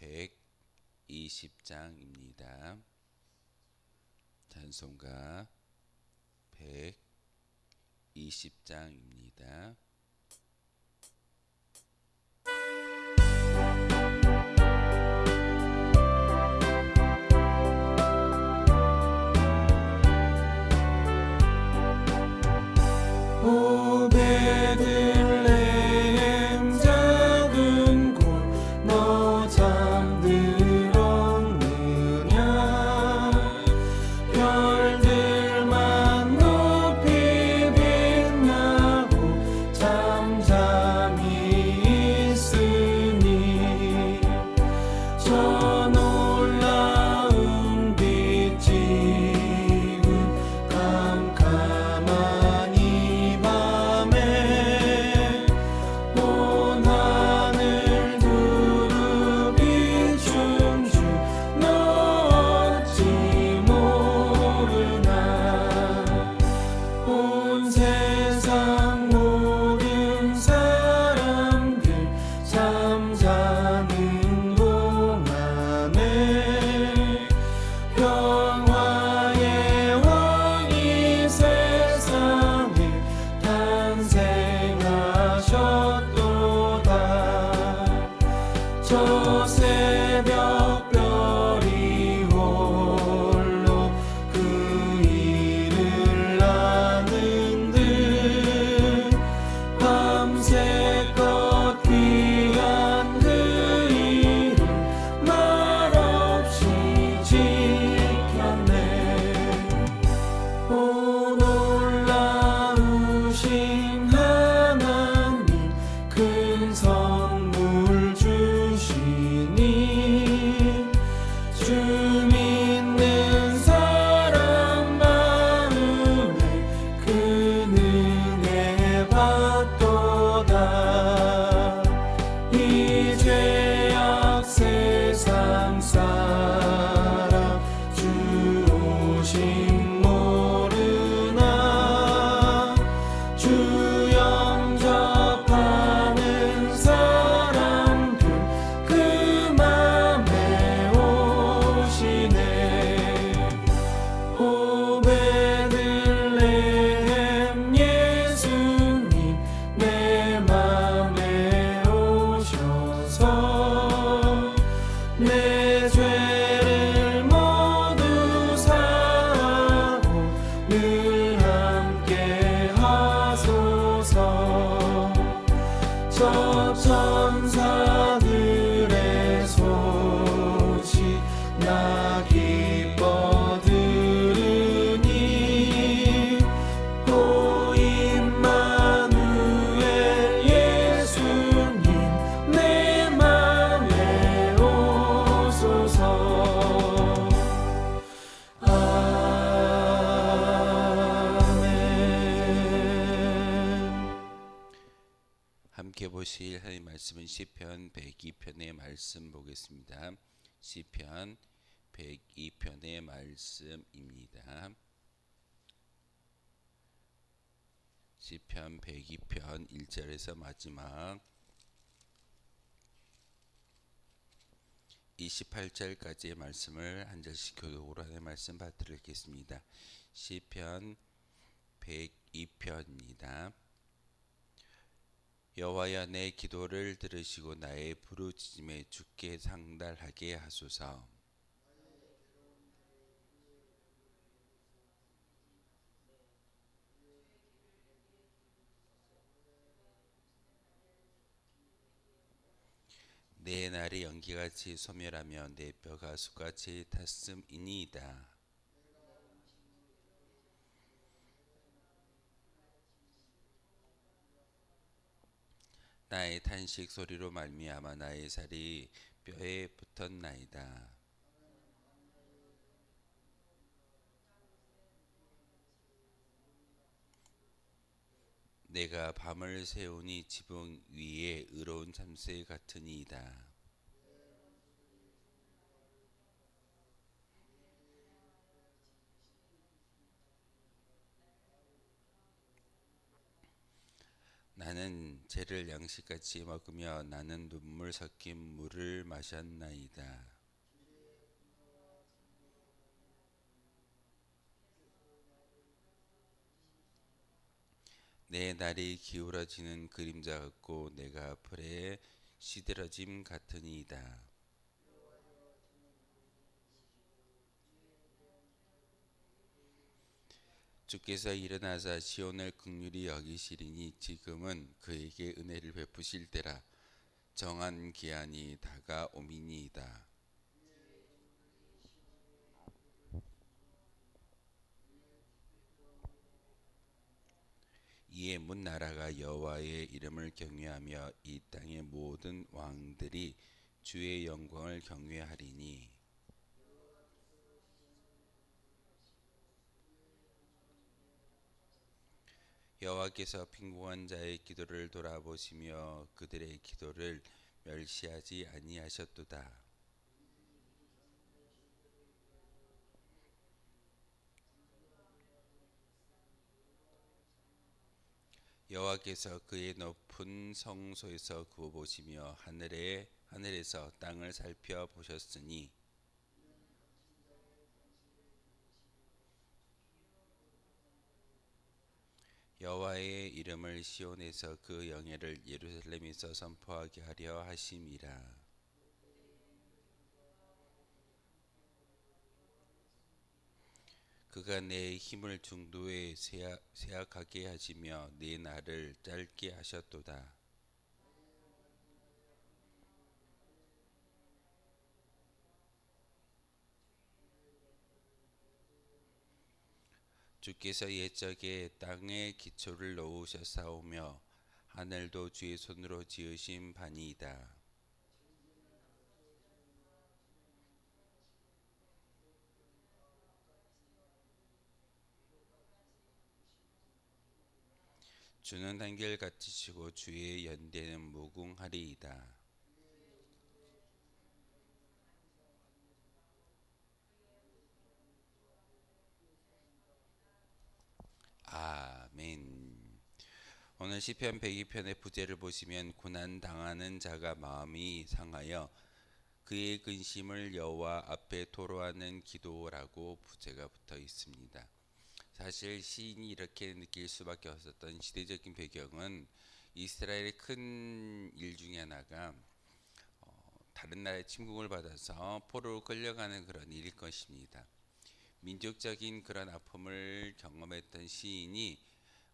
120장입니다. 찬송가 120장입니다. 시편 102편의 말씀 보겠습니다. 시편 102편의 말씀입니다. 시편 102편 1절에서 마지막 28절까지의 말씀을 한 절씩 교독으로 하는 말씀 받들겠습니다. 시편 102편입니다. 여호와여 내 기도를 들으시고 나의 부르짖음에 주께 상달하게 하소서. 내 날이 연기같이 소멸하며 내 뼈가 숯같이 탔음이니이다. 나의 탄식 소리로 말미암아 나의 살이 뼈에 붙었나이다. 내가 밤을 세우니 지붕 위에 의로운 잠새 같으니이다. 나는 죄를 양식같이 먹으며 나는 눈물 섞인 물을 마셨나이다. 내 날이 기울어지는 그림자 같고 내가 풀에 시들어짐 같으니이다. 주께서 일어나사 시온을 극률이 여기시리니 지금은 그에게 은혜를 베푸실 때라 정한 기한이 다가오미니이다. 이에 문 나라가 여호와의 이름을 경외하며 이 땅의 모든 왕들이 주의 영광을 경외하리니 여호와께서 빈궁한 자의 기도를 돌아보시며 그들의 기도를 멸시하지 아니하셨도다. 여호와께서 그의 높은 성소에서 구워 보시며 하늘에 하늘에서 땅을 살펴 보셨으니 여호와의 이름을 시온에서 그 영예를 예루살렘에서 선포하게 하려 하심이라. 그가 내 힘을 중도에 쇠약- 쇠약하게 하시며 내 날을 짧게 하셨도다. 주께서 옛적에 땅에 기초를 놓으셨사오며 하늘도 주의 손으로 지으신 바니이다. 주는 한결 같으시고 주의 연대는 무궁하리이다. 아멘. 오늘 시편 102편의 부제를 보시면 고난 당하는 자가 마음이 상하여 그의 근심을 여호와 앞에 토로하는 기도라고 부제가 붙어 있습니다. 사실 시인이 이렇게 느낄 수밖에 없었던 시대적인 배경은 이스라엘의 큰 일 중에 하나가 어, 다른 나라의 침공을 받아서 포로로 끌려가는 그런 일일 것입니다. 민족적인 그런 아픔을 경험했던 시인이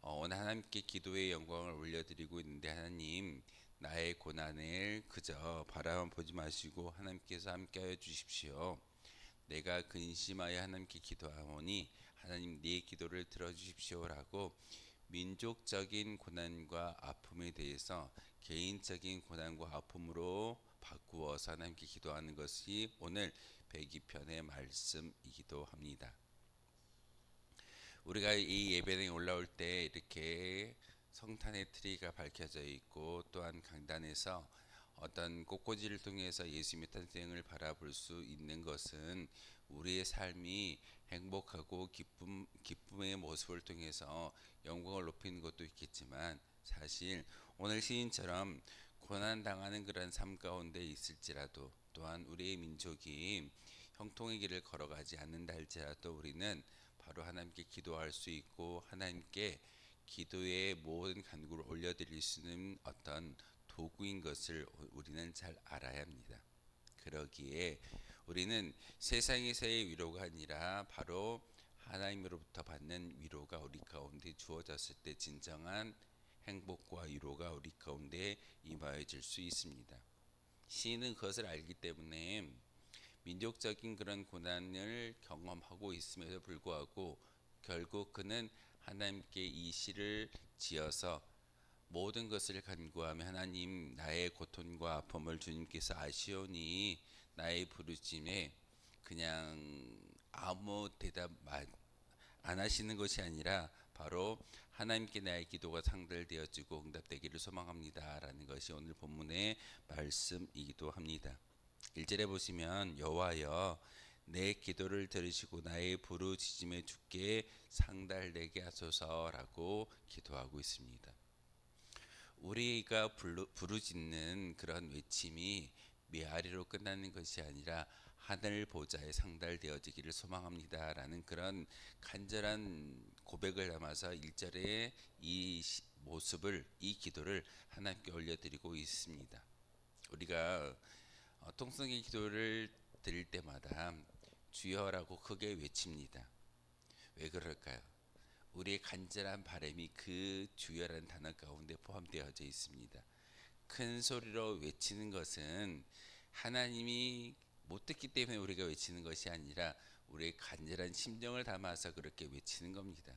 어, 오늘 하나님께 기도의 영광을 올려드리고 있는데 하나님 나의 고난을 그저 바라만 보지 마시고 하나님께서 함께하여 주십시오. 내가 근심하여 하나님께 기도하오니 하나님 네 기도를 들어주십시오라고 민족적인 고난과 아픔에 대해서 개인적인 고난과 아픔으로 바꾸어서 하나님께 기도하는 것이 오늘 102편의 말씀이기도 합니다. 우리가 이 예배당에 올라올 때 이렇게 성탄의 트리가 밝혀져 있고 또한 강단에서 어떤 꽃꽂이를 통해서 예수님의 탄생을 바라볼 수 있는 것은 우리의 삶이 행복하고 기쁨 기쁨의 모습을 통해서 영광을 높이는 것도 있겠지만 사실 오늘 시인처럼 고난 당하는 그런 삶 가운데 있을지라도 또한 우리의 민족이 형통의 길을 걸어가지 않는다 할지라도 우리는 바로 하나님께 기도할 수 있고 하나님께 기도의 모든 간구를 올려드릴 수 있는 어떤 도구인 것을 우리는 잘 알아야 합니다. 그러기에 우리는 세상에서의 위로가 아니라 바로 하나님으로부터 받는 위로가 우리 가운데 주어졌을 때 진정한 행복과 위로가 우리 가운데 임하여질 수 있습니다. 시인은 그것을 알기 때문에 민족적인 그런 고난을 경험하고 있음에도 불구하고 결국 그는 하나님께 이 시를 지어서 모든 것을 간구하며 하나님 나의 고통과 아픔을 주님께서 아시오니 나의 부르심에 그냥 아무 대답 마- 안 하시는 것이 아니라 바로 하나님께 나의 기도가 상달되어지고 응답되기를 소망합니다라는 것이 오늘 본문의 말씀이기도 합니다. 1절에 보시면 여호와여 내 기도를 들으시고 나의 부르짖음에 주께 상달되게 하소서라고 기도하고 있습니다. 우리가 부르짖는 그런 외침이 메아리로 끝나는 것이 아니라 하늘 보좌에 상달되어지기를 소망합니다라는 그런 간절한 고백을 담아서 1절에 이 시- 모습을 이 기도를 하나님께 올려드리고 있습니다. 우리가 어, 통성의 기도를 드릴 때마다 주여라고 크게 외칩니다. 왜 그럴까요? 우리의 간절한 바람이 그 주여라는 단어 가운데 포함되어져 있습니다. 큰 소리로 외치는 것은 하나님이 못 듣기 때문에 우리가 외치는 것이 아니라 우리의 간절한 심정을 담아서 그렇게 외치는 겁니다.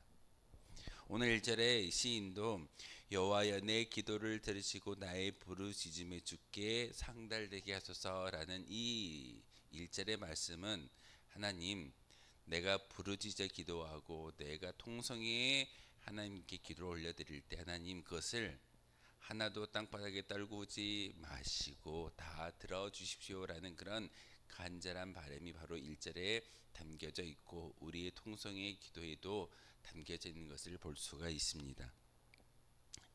오늘 1절에 시인도 여호와여 내 기도를 들으시고 나의 부르짖음에 주께 상달되게 하소서라는 이 1절의 말씀은 하나님 내가 부르짖어 기도하고 내가 통성에 하나님께 기도를 올려드릴 때 하나님 그것을 하나도 땅바닥에 떨구지 마시고 다 들어주십시오라는 그런 간절한 바람이 바로 1절에 담겨져 있고 우리의 통성의 기도에도 담겨져 있는 것을 볼 수가 있습니다.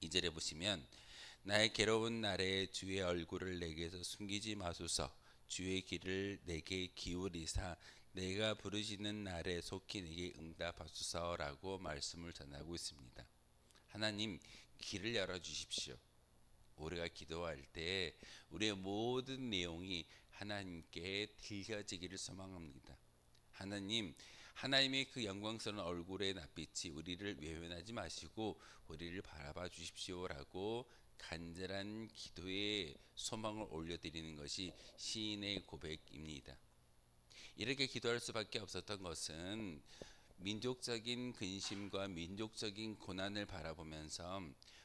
2절에 보시면 나의 괴로운 날에 주의 얼굴을 내게서 숨기지 마소서 주의 길을 내게 기울이사 내가 부르짖는 날에 속히 내게 응답하소서라고 말씀을 전하고 있습니다. 하나님 길을 열어 주십시오. 우리가 기도할 때 우리의 모든 내용이 하나님께 들려지기를 소망합니다. 하나님, 하나님의 그 영광스러운 얼굴의 낯빛이 우리를 외면하지 마시고 우리를 바라봐 주십시오라고 간절한 기도의 소망을 올려드리는 것이 시인의 고백입니다. 이렇게 기도할 수밖에 없었던 것은 민족적인 근심과 민족적인 고난을 바라보면서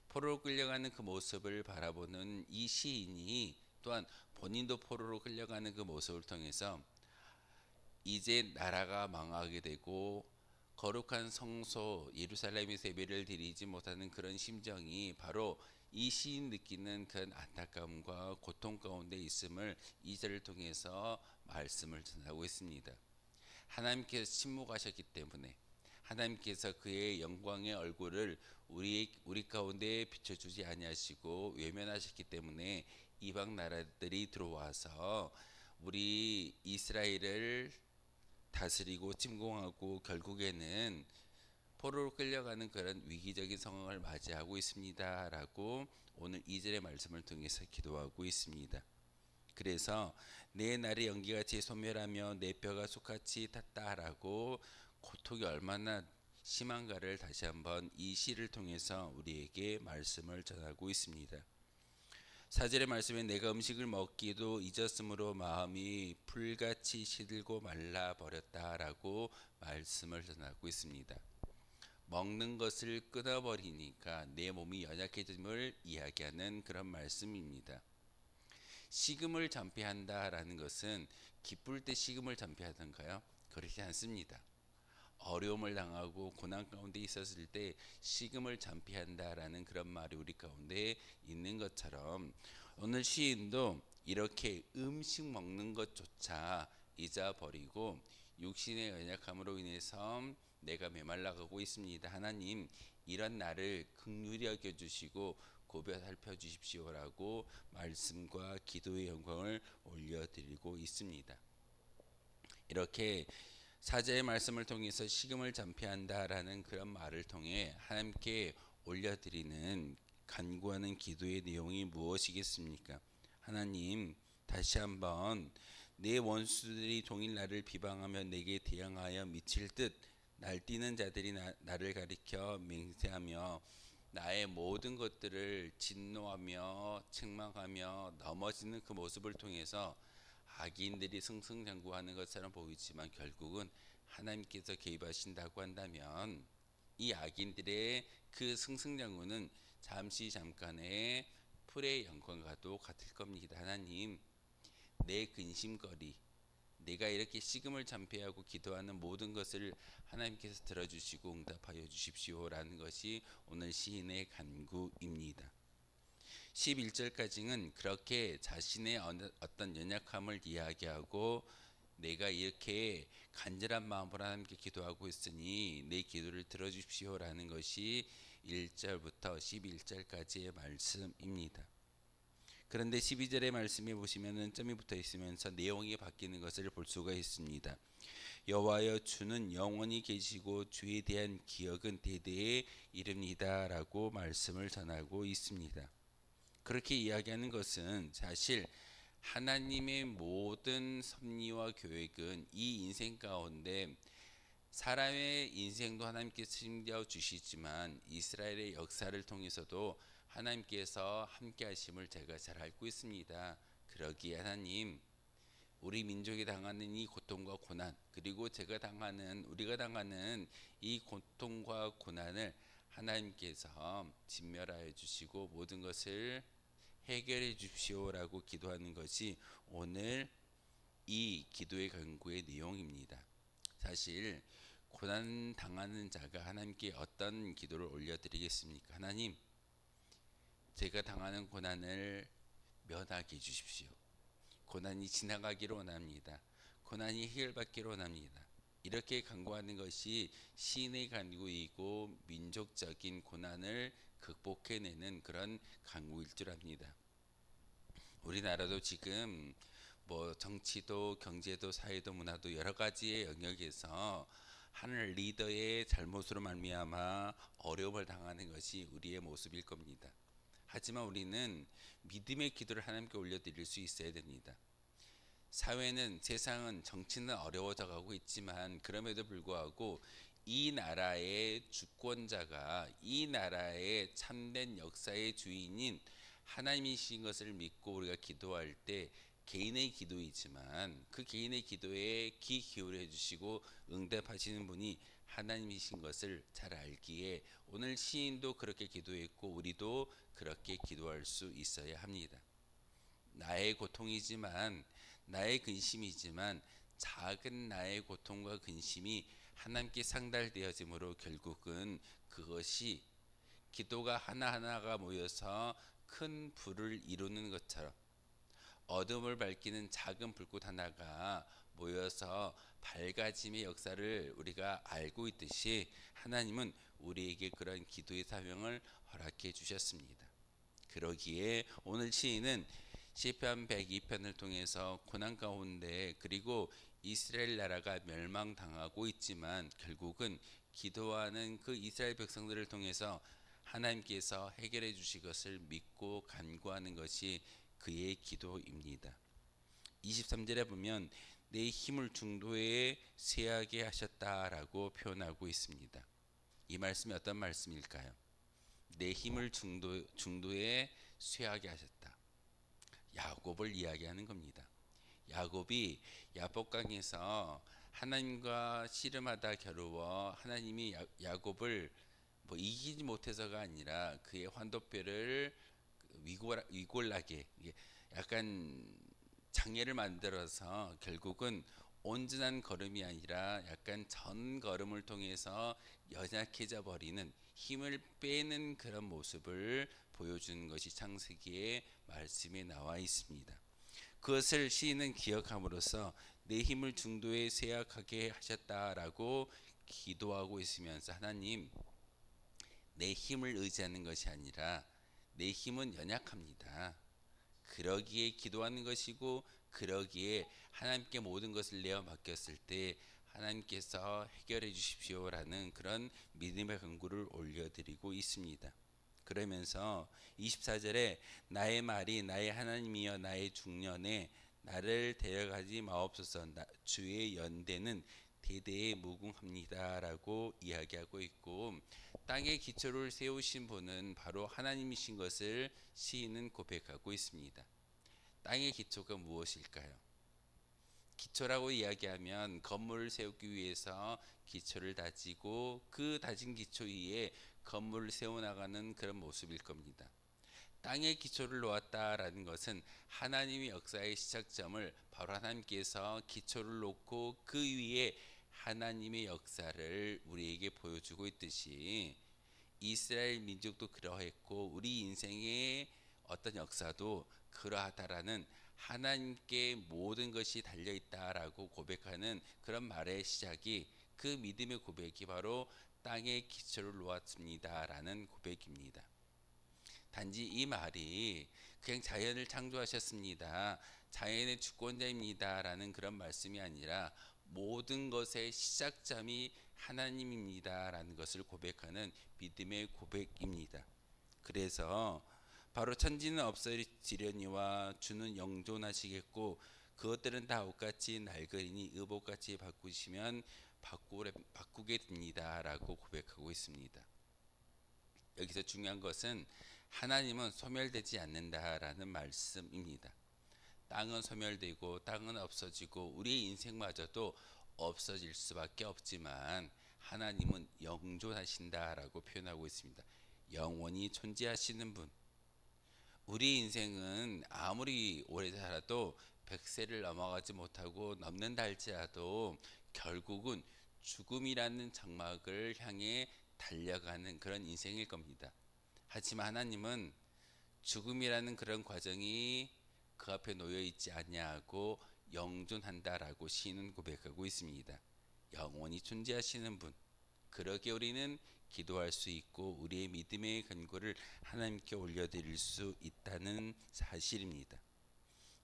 포로로 끌려가는 그 모습을 바라보는 이 시인이 또한 본인도 포로로 끌려가는 그 모습을 통해서 이제 나라가 망하게 되고 거룩한 성소 예루살렘에서 예배를 드리지 못하는 그런 심정이 바로 이 시인 느끼는 그런 안타까움과 고통 가운데 있음을 이 절을 통해서 말씀을 전하고 있습니다. 하나님께서 침묵하셨기 때문에 하나님께서 그의 영광의 얼굴을 우리 우리 가운데 비춰주지 아니하시고 외면하셨기 때문에 이방 나라들이 들어와서 우리 이스라엘을 다스리고 침공하고 결국에는 포로로 끌려가는 그런 위기적인 상황을 맞이하고 있습니다라고 오늘 이절의 말씀을 통해서 기도하고 있습니다. 그래서 내 날이 연기같이 소멸하며 내 뼈가 쑥같이 탔다라고 고통이 얼마나 심한가를 다시 한번 이 시를 통해서 우리에게 말씀을 전하고 있습니다. 사절의 말씀에 내가 음식을 먹기도 잊었으므로 마음이 풀같이 시들고 말라 버렸다라고 말씀을 전하고 있습니다. 먹는 것을 끊어버리니까 내 몸이 연약해짐을 이야기하는 그런 말씀입니다. 식음을 잠피한다라는 것은 기쁠 때 식음을 잠피하던가요? 그렇지 않습니다. 어려움을 당하고 고난 가운데 있었을 때 식음을 잠피한다라는 그런 말이 우리 가운데 있는 것처럼 오늘 시인도 이렇게 음식 먹는 것조차 잊어버리고 육신의 연약함으로 인해서 내가 메말라가고 있습니다. 하나님 이런 나를 극률히 여겨 주시고 고별 살펴 주십시오라고 말씀과 기도의 영광을 올려드리고 있습니다. 이렇게 사제의 말씀을 통해서 식음을 잠피한다라는 그런 말을 통해 하나님께 올려드리는 간구하는 기도의 내용이 무엇이겠습니까? 하나님 다시 한번 내 원수들이 종일 나를 비방하며 내게 대항하여 미칠 듯 날뛰는 자들이 나, 나를 가리켜 맹세하며 나의 모든 것들을 진노하며 책망하며 넘어지는 그 모습을 통해서 악인들이 승승장구하는 것처럼 보이지만 결국은 하나님께서 개입하신다고 한다면 이 악인들의 그 승승장구는 잠시 잠깐의 풀의 영광과도 같을 겁니다. 하나님 내 근심거리 내가 이렇게 식음을 참패하고 기도하는 모든 것을 하나님께서 들어주시고 응답하여 주십시오라는 것이 오늘 시인의 간구입니다. 11절까지는 그렇게 자신의 어떤 연약함을 이야기하고 내가 이렇게 간절한 마음으로 하나님께 기도하고 있으니 내 기도를 들어주십시오라는 것이 1절부터 11절까지의 말씀입니다. 그런데 12절의 말씀에 보시면은 점이 붙어 있으면서 내용이 바뀌는 것을 볼 수가 있습니다. 여호와여 주는 영원히 계시고 주에 대한 기억은 대대에 이릅니다라고 말씀을 전하고 있습니다. 그렇게 이야기하는 것은 사실 하나님의 모든 섭리와 계획은 이 인생 가운데 사람의 인생도 하나님께서 책임져 주시지만 이스라엘의 역사를 통해서도 하나님께서 함께 하심을 제가 잘 알고 있습니다. 그러기에 하나님 우리 민족이 당하는 이 고통과 고난 그리고 제가 당하는 우리가 당하는 이 고통과 고난을 하나님께서 진멸하여 주시고 모든 것을 해결해 주십시오라고 기도하는 것이 오늘 이 기도의 간구의 내용입니다. 사실 고난 당하는 자가 하나님께 어떤 기도를 올려드리겠습니까? 하나님, 제가 당하는 고난을 면하게 해 주십시오. 고난이 지나가기를 원합니다. 고난이 해결받기를 원합니다. 이렇게 간구하는 것이 시인의 간구이고 민족적인 고난을 극복해내는 그런 간구일 줄 압니다. 우리나라도 지금 뭐 정치도 경제도 사회도 문화도 여러 가지의 영역에서 한 리더의 잘못으로 말미암아 어려움을 당하는 것이 우리의 모습일 겁니다. 하지만 우리는 믿음의 기도를 하나님께 올려드릴 수 있어야 됩니다. 사회는 세상은 정치는 어려워져 가고 있지만 그럼에도 불구하고 이 나라의 주권자가 이 나라의 참된 역사의 주인인 하나님이신 것을 믿고 우리가 기도할 때 개인의 기도이지만 그 개인의 기도에 귀 기울여 주시고 응답하시는 분이 하나님이신 것을 잘 알기에 오늘 시인도 그렇게 기도했고 우리도 그렇게 기도할 수 있어야 합니다. 나의 고통이지만 나의 근심이지만 작은 나의 고통과 근심이 하나님께 상달되어짐으로 결국은 그것이 기도가 하나하나가 모여서 큰 불을 이루는 것처럼 어둠을 밝히는 작은 불꽃 하나가 모여서 밝아짐의 역사를 우리가 알고 있듯이 하나님은 우리에게 그런 기도의 사명을 허락해 주셨습니다. 그러기에 오늘 시인은 시편 102편을 통해서 고난 가운데 그리고 이스라엘 나라가 멸망당하고 있지만 결국은 기도하는 그 이스라엘 백성들을 통해서 하나님께서 해결해 주실 것을 믿고 간구하는 것이 그의 기도입니다. 23절에 보면 내 힘을 중도에 쇠하게 하셨다라고 표현하고 있습니다. 이 말씀이 어떤 말씀일까요? 내 힘을 중도 중도에 쇠하게 하셨다. 야곱을 이야기하는 겁니다. 야곱이 야복강에서 하나님과 씨름하다 겨루어 하나님이 야, 야곱을 뭐 이기지 못해서가 아니라 그의 환도뼈를 위골, 위골나게 약간 장애를 만들어서 결국은 온전한 걸음이 아니라 약간 전 걸음을 통해서 연약해져 버리는 힘을 빼는 그런 모습을 보여주는 것이 창세기의 말씀에 나와 있습니다. 그것을 시인은 기억함으로써 내 힘을 중도에 쇠약하게 하셨다라고 기도하고 있으면서 하나님 내 힘을 의지하는 것이 아니라 내 힘은 연약합니다. 그러기에 기도하는 것이고 그러기에 하나님께 모든 것을 내어 맡겼을 때 하나님께서 해결해 주십시오라는 그런 믿음의 간구를 올려드리고 있습니다. 그러면서 24절에 나의 말이 나의 하나님이여 나의 중년에 나를 데려가지 마옵소서 나, 주의 연대는 대대에 무궁합니다라고 이야기하고 있고 땅의 기초를 세우신 분은 바로 하나님이신 것을 시인은 고백하고 있습니다. 땅의 기초가 무엇일까요? 기초라고 이야기하면 건물을 세우기 위해서 기초를 다지고 그 다진 기초 위에 건물을 세워나가는 그런 모습일 겁니다. 땅의 기초를 놓았다라는 것은 하나님의 역사의 시작점을 바로 하나님께서 기초를 놓고 그 위에 하나님의 역사를 우리에게 보여주고 있듯이 이스라엘 민족도 그러했고 우리 인생의 어떤 역사도 그러하다라는 하나님께 모든 것이 달려 있다라고 고백하는 그런 말의 시작이 그 믿음의 고백이 바로 땅의 기초를 놓았습니다라는 고백입니다. 단지 이 말이 그냥 자연을 창조하셨습니다. 자연의 주권자입니다라는 그런 말씀이 아니라 모든 것의 시작점이 하나님입니다라는 것을 고백하는 믿음의 고백입니다. 그래서 바로 천지는 없어지려니와 주는 영존하시겠고 그것들은 다 옷같이 낡으리니 의복같이 바꾸시면 바꾸래, 바꾸게 됩니다라고 고백하고 있습니다. 여기서 중요한 것은 하나님은 소멸되지 않는다라는 말씀입니다. 땅은 소멸되고 땅은 없어지고 우리의 인생마저도 없어질 수밖에 없지만 하나님은 영존하신다라고 표현하고 있습니다. 영원히 존재하시는 분. 우리 인생은 아무리 오래 살아도 100세를 넘어가지 못하고 넘는다 할지라도 결국은 죽음이라는 장막을 향해 달려가는 그런 인생일 겁니다. 하지만 하나님은 죽음이라는 그런 과정이 그 앞에 놓여 있지 않냐고 영존한다라고 시인은 고백하고 있습니다. 영원히 존재하시는 분. 그러게 우리는 기도할 수 있고 우리의 믿음의 근거를 하나님께 올려드릴 수 있다는 사실입니다.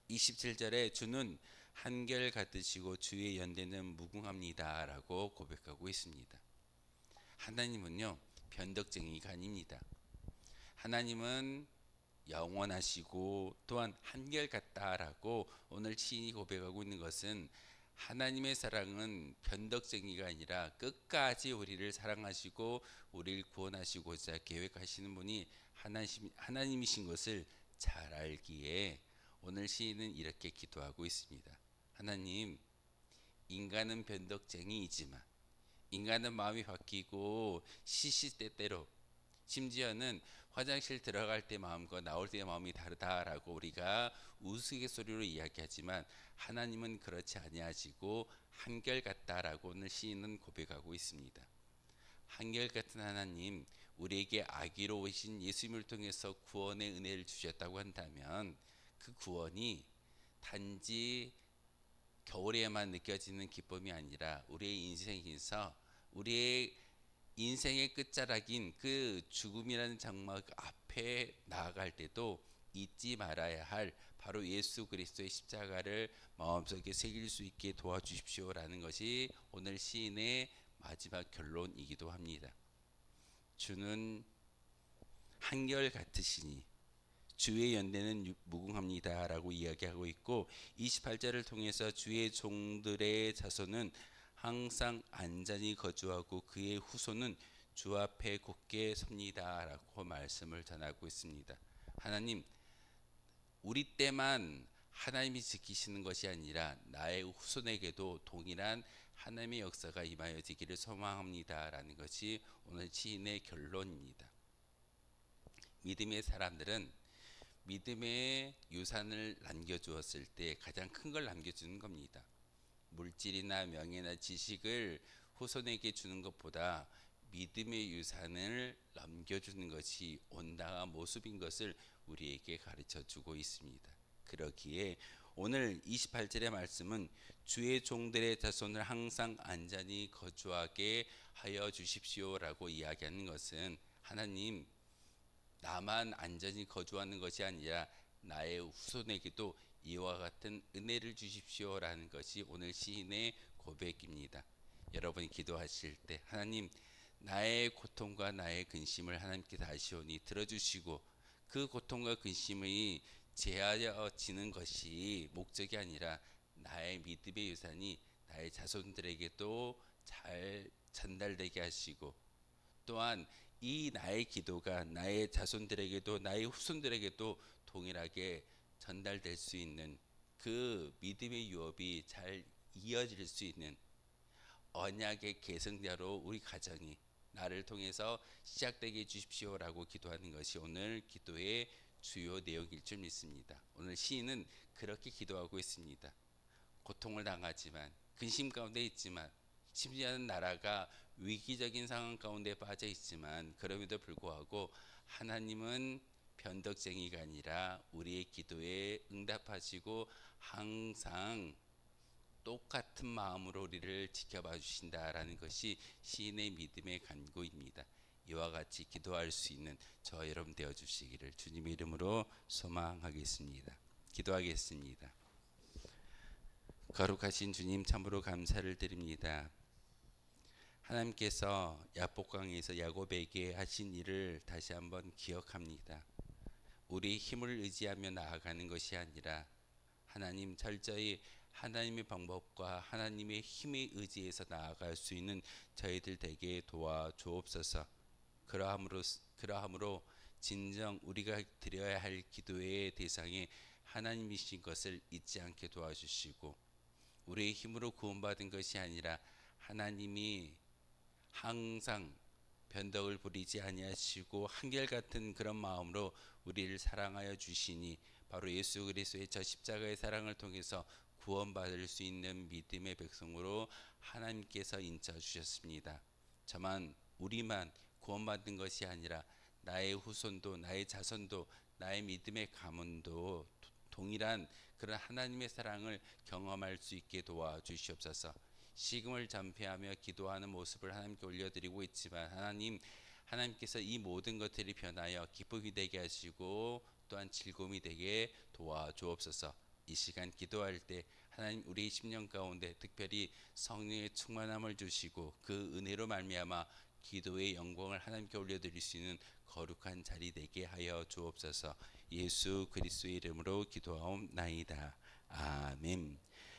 27절에 주는 한결 같으시고 주의 연대는 무궁합니다라고 고백하고 있습니다. 하나님은요 변덕쟁이가 아닙니다. 하나님은 영원하시고 또한 한결 같다라고 오늘 시인이 고백하고 있는 것은 하나님의 사랑은 변덕쟁이가 아니라 끝까지 우리를 사랑하시고 우리를 구원하시고자 계획하시는 분이 하나님, 하나님이신 것을 잘 알기에 오늘 시인은 이렇게 기도하고 있습니다. 하나님, 인간은 변덕쟁이이지만 인간은 마음이 바뀌고 시시때때로 심지어는 화장실 들어갈 때 마음과 나올 때 마음이 다르다라고 우리가 우스갯소리로 이야기하지만 하나님은 그렇지 아니하시고 한결같다라고 오늘 시인은 고백하고 있습니다. 한결같은 하나님 우리에게 아기로우신 예수님을 통해서 구원의 은혜를 주셨다고 한다면 그 구원이 단지 겨울에만 느껴지는 기쁨이 아니라 우리의 인생에서 우리의 인생의 끝자락인 그 죽음이라는 장막 앞에 나아갈 때도 잊지 말아야 할 바로 예수 그리스도의 십자가를 마음속에 새길 수 있게 도와주십시오라는 것이 오늘 시인의 마지막 결론이기도 합니다. 주는 한결 같으시니 주의 연대는 무궁합니다라고 이야기하고 있고 28절을 통해서 주의 종들의 자손은 항상 안전히 거주하고 그의 후손은 주 앞에 굳게 섭니다라고 말씀을 전하고 있습니다. 하나님 우리 때만 하나님이 지키시는 것이 아니라 나의 후손에게도 동일한 하나님의 역사가 임하여지기를 소망합니다라는 것이 오늘 시인의 결론입니다. 믿음의 사람들은 믿음의 유산을 남겨주었을 때 가장 큰 걸 남겨주는 겁니다. 물질이나 명예나 지식을 후손에게 주는 것보다 믿음의 유산을 남겨주는 것이 온당한 모습인 것을 우리에게 가르쳐 주고 있습니다. 그러기에 오늘 28절의 말씀은 주의 종들의 자손을 항상 안전히 거주하게 하여 주십시오라고 이야기하는 것은 하나님 나만 안전히 거주하는 것이 아니라 나의 후손에게도 이와 같은 은혜를 주십시오라는 것이 오늘 시인의 고백입니다. 여러분이 기도하실 때 하나님 나의 고통과 나의 근심을 하나님께 다시오니 들어주시고 그 고통과 근심이 제하여지는 것이 목적이 아니라 나의 믿음의 유산이 나의 자손들에게도 잘 전달되게 하시고 또한 이 나의 기도가 나의 자손들에게도 나의 후손들에게도 동일하게 전달될 수 있는 그 믿음의 유업이 잘 이어질 수 있는 언약의 계승자로 우리 가정이 나를 통해서 시작되게 해 주십시오라고 기도하는 것이 오늘 기도의 주요 내용일 줄 믿습니다. 오늘 시인은 그렇게 기도하고 있습니다. 고통을 당하지만 근심 가운데 있지만 심지어는 나라가 위기적인 상황 가운데 빠져 있지만 그럼에도 불구하고 하나님은 변덕쟁이가 아니라 우리의 기도에 응답하시고 항상 똑같은 마음으로 우리를 지켜봐 주신다라는 것이 시인의 믿음의 간구입니다. 이와 같이 기도할 수 있는 저 여러분 되어 주시기를 주님의 이름으로 소망하겠습니다. 기도하겠습니다. 거룩하신 주님 참으로 감사를 드립니다. 하나님께서 야복강에서 야곱에게 하신 일을 다시 한번 기억합니다. 우리 힘을 의지하며 나아가는 것이 아니라 하나님 철저히 하나님의 방법과 하나님의 힘에 의지해서 나아갈 수 있는 저희들 되게 도와 주옵소서. 그러함으로 그러함으로 진정 우리가 드려야 할 기도의 대상이 하나님이신 것을 잊지 않게 도와주시고 우리의 힘으로 구원받은 것이 아니라 하나님이 항상 변덕을 부리지 아니하시고 한결같은 그런 마음으로 우리를 사랑하여 주시니 바로 예수 그리스도의 저 십자가의 사랑을 통해서 구원받을 수 있는 믿음의 백성으로 하나님께서 인쳐 주셨습니다. 저만 우리만 구원받은 것이 아니라 나의 후손도 나의 자손도 나의 믿음의 가문도 동일한 그런 하나님의 사랑을 경험할 수 있게 도와 주시옵소서. 식음을 전폐하며 기도하는 모습을 하나님께 올려드리고 있지만 하나님 하나님께서 이 모든 것들이 변하여 기쁨이 되게 하시고 또한 즐거움이 되게 도와 주옵소서. 이 시간 기도할 때 하나님 우리 10년 가운데 특별히 성령의 충만함을 주시고 그 은혜로 말미암아 기도의 영광을 하나님께 올려드릴 수 있는 거룩한 자리 되게 하여 주옵소서. 예수 그리스도의 이름으로 기도하옵나이다. 아멘.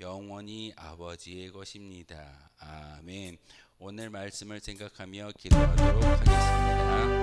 영원히 아버지의 것입니다. 아멘. 오늘 말씀을 생각하며 기도하도록 하겠습니다.